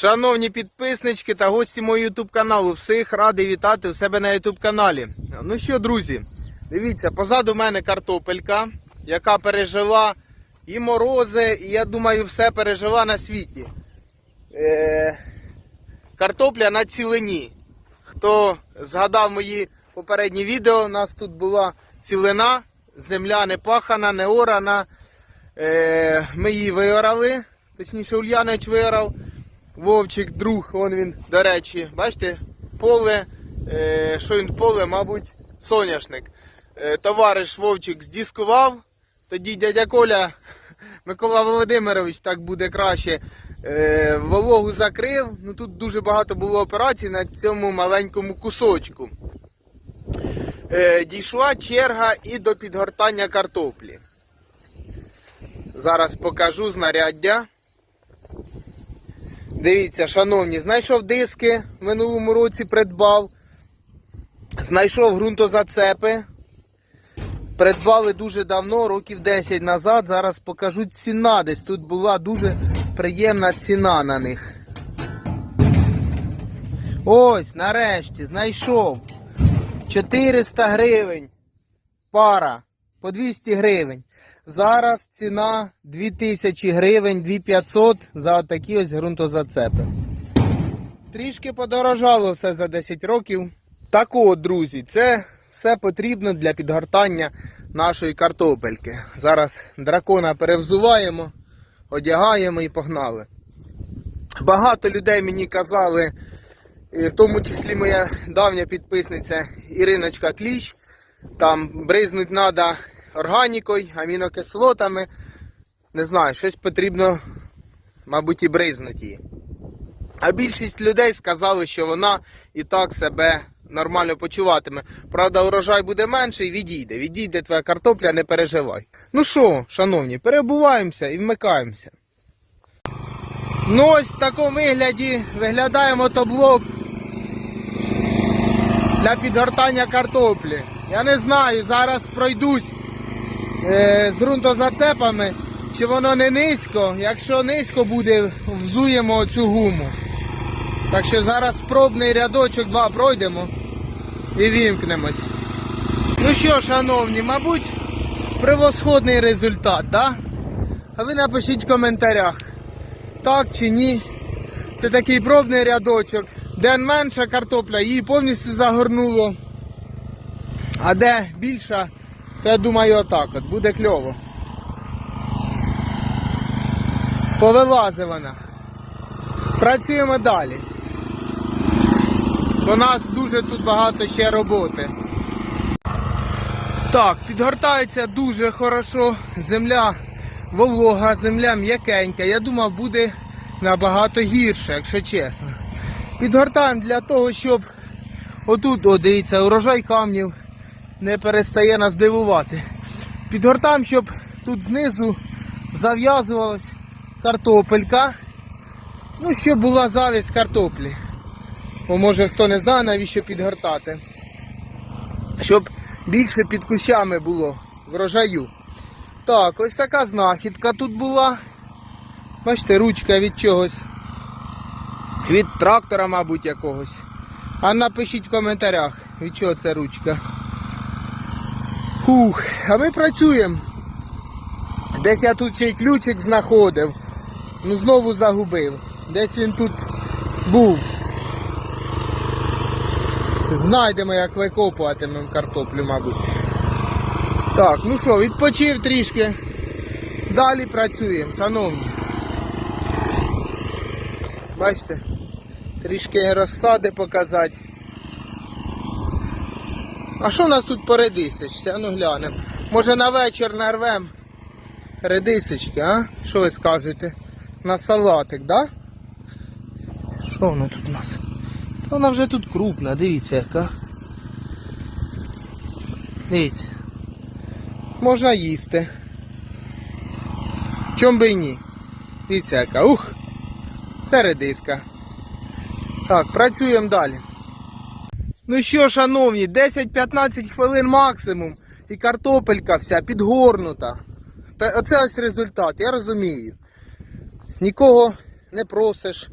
Шановні підписнички та гості мого ютуб каналу, всіх радий вітати у себе на ютуб каналі. Ну що, друзі, дивіться, позаду мене картопелька, яка пережила і морози, і я думаю, все пережила на світі. Е, картопля на цілині. Хто згадав мої попередні відео, у нас тут була цілина, земля не пахана, не орана. Е, ми її виорали, точніше Ульянович виорав. Вовчик, друг, он він, до речі, бачите, поле, е, що він поле, мабуть, соняшник. Е, товариш Вовчик здіскував, тоді дядя Коля, Микола Володимирович, так буде краще, е, вологу закрив. Ну тут дуже багато було операцій на цьому маленькому кусочку. Е, дійшла черга і до підгортання картоплі. Зараз покажу знаряддя. Дивіться, шановні, знайшов диски в минулому році придбав. Знайшов ґрунтозацепи. Придбали дуже давно, років 10 назад. Зараз покажу ціна. Десь тут була дуже приємна ціна на них. Ось, нарешті, знайшов. 400 гривень. Пара. По 200 гривень. Зараз ціна 2000 гривень, 2500 за такі ось ґрунтозацепи. Трішки подорожало все за 10 років. Так от, друзі, це все потрібно для підгортання нашої картопельки. Зараз дракона перевзуваємо, одягаємо і погнали. Багато людей мені казали, в тому числі моя давня підписниця Іриночка Кліщ, там бризнуть треба органікою, амінокислотами. Не знаю, щось потрібно, мабуть, і бризнути її. А більшість людей сказали, що вона і так себе нормально почуватиме. Правда, урожай буде менший, відійде. Відійде твоя картопля, не переживай. Ну що, шановні, перебуваємося і вмикаємося. Ну ось в такому вигляді виглядає мотоблок для підгортання картоплі. Я не знаю, зараз пройдусь з ґрунтозацепами, чи воно не низько. Якщо низько буде, взуємо цю гуму. Так що зараз пробний рядочок два пройдемо і вімкнемось. Ну що, шановні, мабуть, превосходний результат, так? А ви напишіть в коментарях, так чи ні. Це такий пробний рядочок. Де менша картопля, її повністю загорнуло. А де більша, то я думаю отак от, буде кльово. Повилази вона. Працюємо далі. У нас дуже тут багато ще роботи. Так, підгортається дуже хорошо. Земля волога, земля м'якенька. Я думав, буде набагато гірше, якщо чесно. Підгортаємо для того, щоб отут, о, дивіться, урожай камнів не перестає нас дивувати. Підгортаємо, щоб тут знизу зав'язувалась картопелька. Ну, щоб була завість картоплі. Бо може хто не знає, навіщо підгортати. Щоб більше під кущами було врожаю. Так, ось така знахідка тут була. Бачите, ручка від чогось. Від трактора, мабуть, якогось. А напишіть в коментарях, від чого це ручка. Фух, а ми працюємо. Десь я тут ще й ключик знаходив. Ну знову загубив. Десь він тут був. Знайдемо, як викопуватимемо картоплю, мабуть. Так, ну що, відпочив трішки. Далі працюємо, шановні. Бачите, трішки розсади показати. А що у нас тут по редисочці? А ну глянемо. Може на вечір нарвем редисочки, а? Що ви скажете? На салатик, да? Що воно тут у нас? Та вона вже тут крупна, дивіться яка. Дивіться. Можна їсти. Чом би і ні? Дивіться яка. Ух! Це редиска. Так, працюємо далі. Ну що, шановні, 10-15 хвилин максимум. І картопелька вся підгорнута. Та Оце ось результат, я розумію. Нікого не просиш.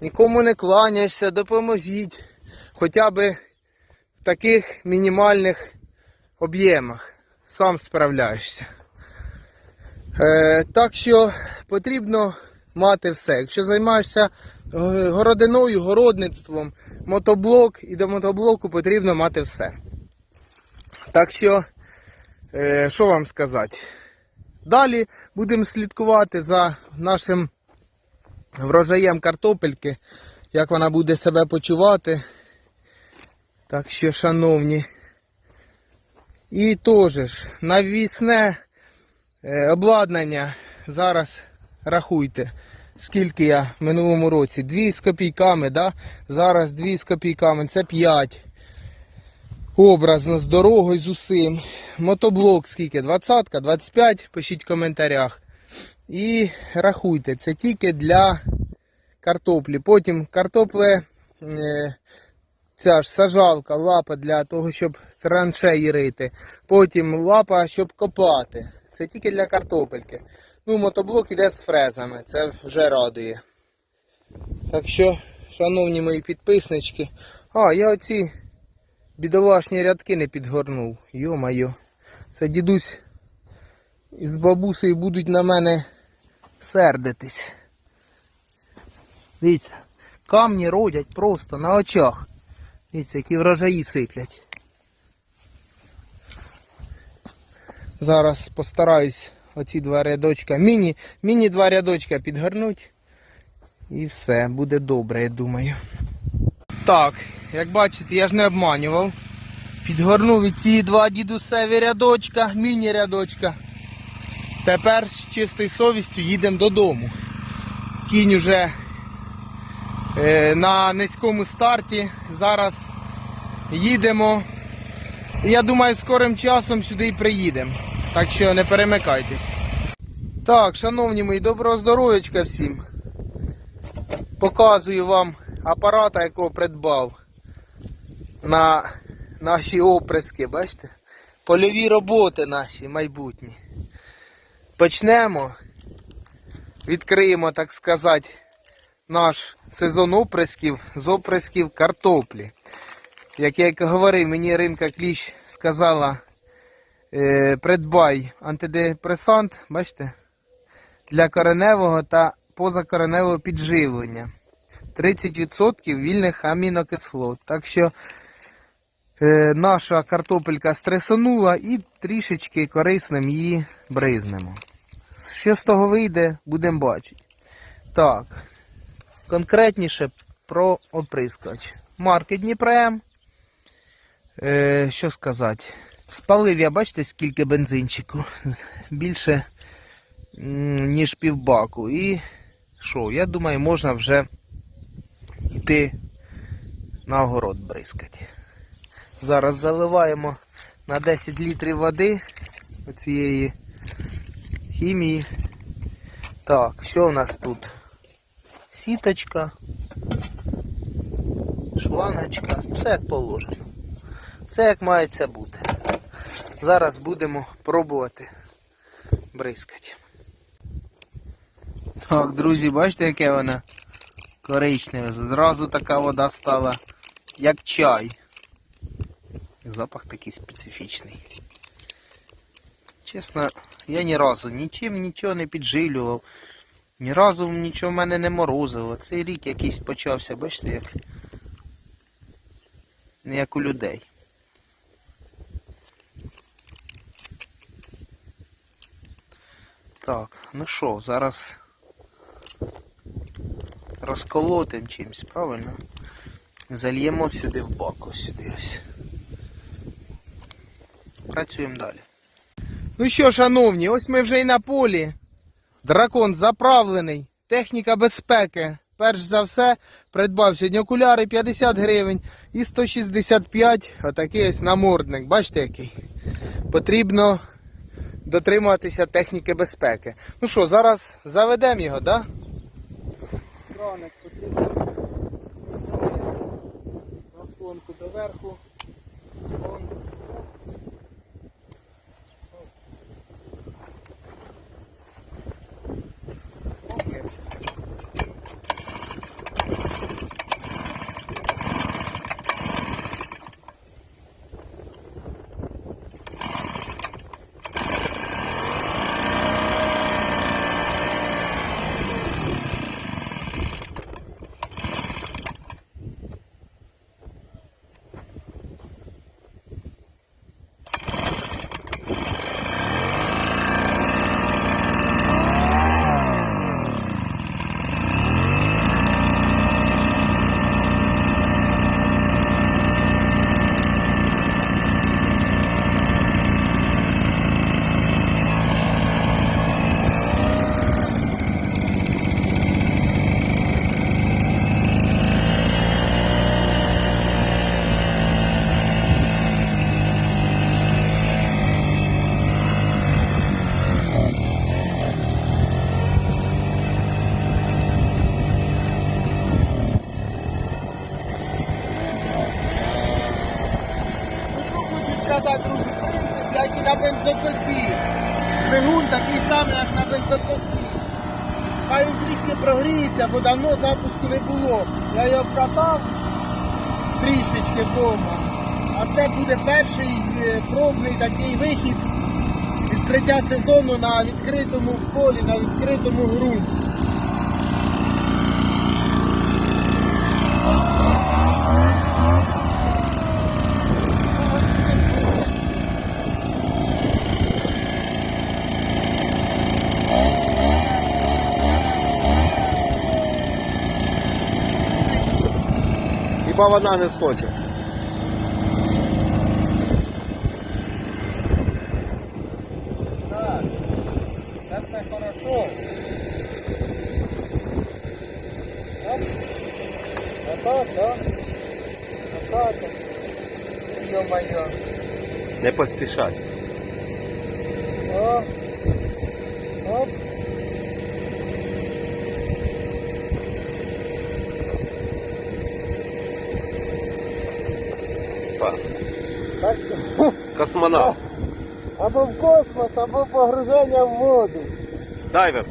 нікому не кланяєшся, допоможіть. Хоча б в таких мінімальних об'ємах. Сам справляєшся. Е, так що потрібно мати все. Якщо займаєшся городиною, городництвом, мотоблок і до мотоблоку потрібно мати все. Так що, е, що вам сказати? Далі будемо слідкувати за нашим врожаєм картопельки, як вона буде себе почувати. Так що, шановні. І теж ж навісне е, обладнання зараз рахуйте. Скільки я в минулому році? Дві з копійками, да? зараз дві з копійками, це 5. Образно, з дорогою, з усім. Мотоблок скільки? 20, 25, пишіть в коментарях. І рахуйте, це тільки для картоплі. Потім картопле, е, ця ж сажалка, лапа для того, щоб траншеї рити. Потім лапа, щоб копати. Це тільки для картопельки. Ну, мотоблок іде з фрезами, це вже радує. Так що, шановні мої підписнички. А, я оці бідолашні рядки не підгорнув. Йо-майо. Це дідусь із бабусею будуть на мене сердитись. Дивіться, камні родять просто на очах. Дивіться, які врожаї сиплять. Зараз постараюсь оці два рядочка, міні, міні два рядочка підгорнуть. І все, буде добре, я думаю. Так, як бачите, я ж не обманював. Підгорнув і ці два дідусеві рядочка, міні-рядочка. Тепер з чистою совістю їдемо додому. Кінь уже е, на низькому старті. Зараз їдемо. Я думаю, скорим часом сюди і приїдемо. Так що не перемикайтесь. Так, шановні мої, доброго здоров'ячка всім. Показую вам апарата, якого придбав на наші оприски, бачите? Польові роботи наші майбутні. Почнемо. Відкриємо, так сказати, наш сезон оприсків з оприсків картоплі. Як я говорив, мені ринка кліщ сказала, придбай антидепресант, бачите, для кореневого та позакореневого підживлення. 30% вільних амінокислот. Так що е, наша картопелька стресанула і трішечки корисним її бризнемо. Що з того вийде, будемо бачити. Так, конкретніше про оприскач. Марки Дніпрем. Е, що сказати? Спалив я, бачите, скільки бензинчику. Більше, ніж півбаку. І що, я думаю, можна вже йти на огород бризкати. Зараз заливаємо на 10 літрів води оцієї хімії. Так, що у нас тут? Сіточка, шланочка, все як положено. Все як має це бути. Зараз будемо пробувати бризкати. Так, друзі, бачите, яке вона коричневе. Зразу така вода стала, як чай. Запах такий специфічний. Чесно, я ні разу нічим нічого не піджилював. Ні разу нічого в мене не морозило. Цей рік якийсь почався, бачите, як як у людей. Так, ну що, зараз розколотим чимось, правильно? Зальємо сюди в бак, ось сюди ось. Працюємо далі. Ну що, шановні, ось ми вже і на полі. Дракон заправлений. Техніка безпеки. Перш за все, придбав сьогодні окуляри 50 гривень і 165 отакий ось намордник. Бачите який? Потрібно дотримуватися техніки безпеки. Ну що, зараз заведемо його, так? Да? Краник потрібно заслонку доверху. Вон. Окей. бензокосі. Двигун такий самий, як на бензокосі. Хай він трішки бо давно запуску не було. Я його вкатав трішечки вдома. А це буде перший е, пробний такий вихід відкриття сезону на відкритому полі, на відкритому ґрунті. Хіба вона не схоче? Так, це все хорошо. Оп. Отак, так? Отак. Йо-моє. Не поспішай. О. Космонавт. або в космос, або погруження в воду. Дайвер.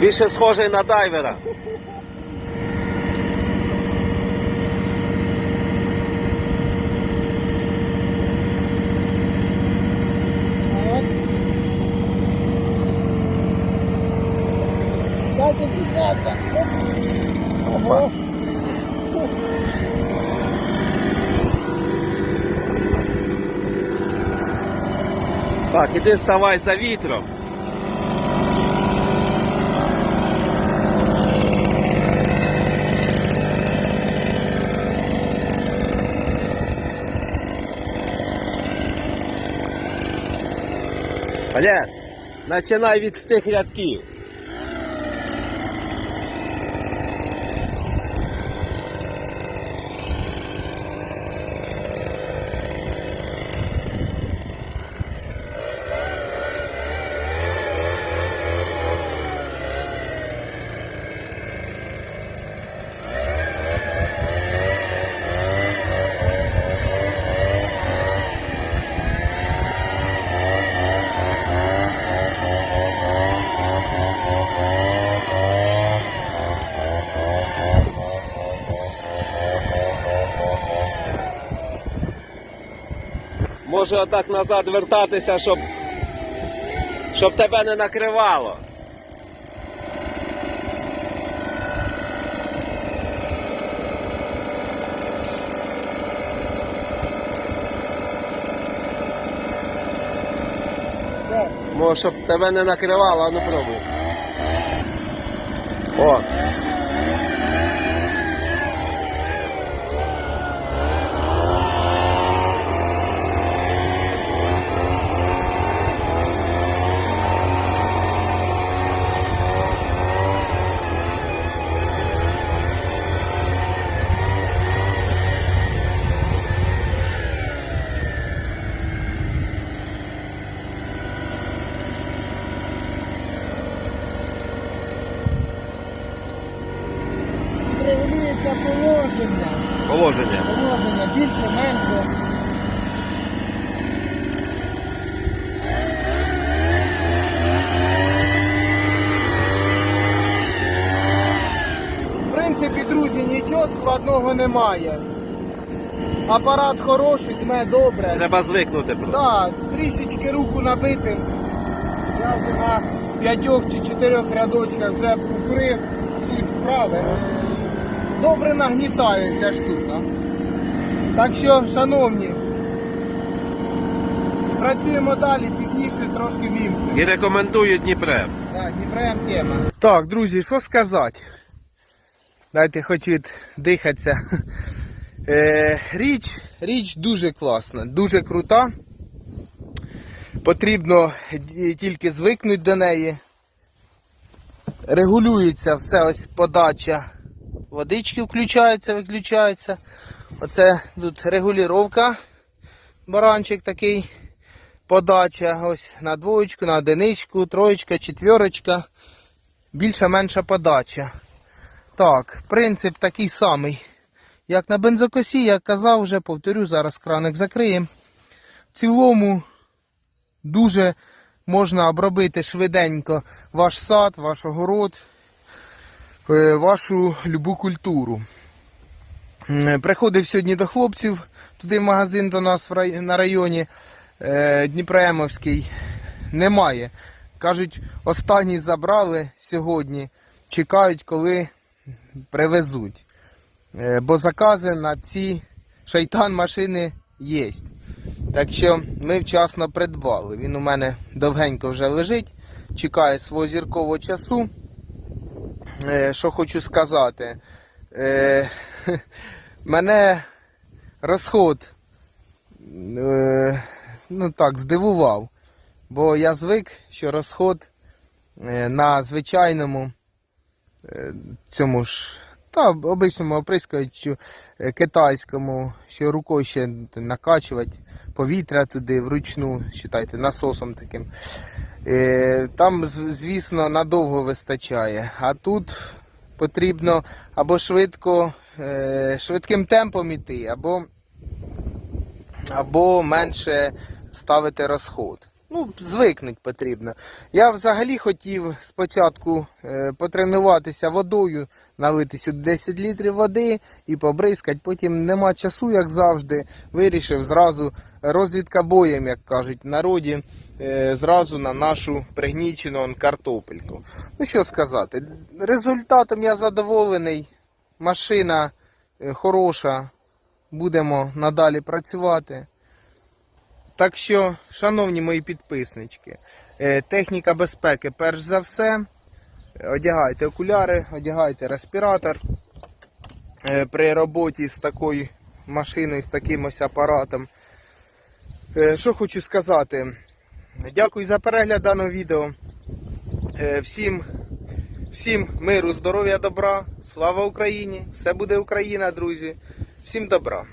Більше схожий на дайвера. Дайте підняться. Іди ставай за вітром. Олег, починай від стих тих рядків. Може отак назад вертатися, щоб, щоб тебе не накривало. Може, щоб тебе не накривало, а ну пробуй. О. Регулюється положення. Положення. Положення більше, менше. В принципі, друзі, нічого складного немає. Апарат хороший, дме добре. Треба звикнути просто. Так, трішечки руку набити. Я вже на п'ятьох чи чотирьох рядочках вже покурив суть справи. Добре нагнітає ця штука. Так що, шановні, працюємо далі, пізніше трошки вімкнемо. І рекомендую Дніпрем. Так, Дніпрем тема. Так, друзі, що сказати? Дайте хоч віддихатися. Е, річ, річ дуже класна, дуже крута. Потрібно тільки звикнути до неї. Регулюється все ось подача. Водички включається, виключається. Оце тут регулювання. Баранчик такий. Подача ось на двоєчку, на одиничку, троєчка, четверочка. Більша менша подача. Так, принцип такий самий, як на бензокосі, як казав вже, повторю, зараз краник закриємо. В цілому дуже можна обробити швиденько ваш сад, ваш огород, е, вашу любу культуру. Приходив сьогодні до хлопців туди в магазин до нас на районі е, Дніпроемовський. Немає. Кажуть, останні забрали сьогодні. Чекають, коли привезуть. Е, Бо закази на ці шайтан машини є. Так що ми вчасно придбали. Він у мене довгенько вже лежить, чекає свого зіркового часу. Е, Що хочу сказати. Е, Мене розход ну так, здивував. Бо я звик, що розход на звичайному цьому ж та обичному оприскувачу е, китайському, що рукою ще накачувати повітря туди вручну, считайте, насосом таким. Е, Там, звісно, надовго вистачає. А тут потрібно або швидко, е, швидким темпом іти, або, або менше ставити розход. Ну, звикнуть потрібно. Я взагалі хотів спочатку е, потренуватися водою, налити сюди 10 літрів води і побризкати. Потім нема часу, як завжди. Вирішив зразу розвідка боєм, як кажуть в народі, е, зразу на нашу пригнічену картопельку. Ну що сказати, результатом я задоволений. Машина е, хороша. Будемо надалі працювати. Так що, шановні мої підписнички, е, техніка безпеки, перш за все, одягайте окуляри, одягайте респіратор е, при роботі з такою машиною, з таким ось апаратом. Е, Що хочу сказати? Дякую за перегляд даного відео. Всім, всім миру, здоров'я, добра. Слава Україні! Все буде Україна, друзі. Всім добра!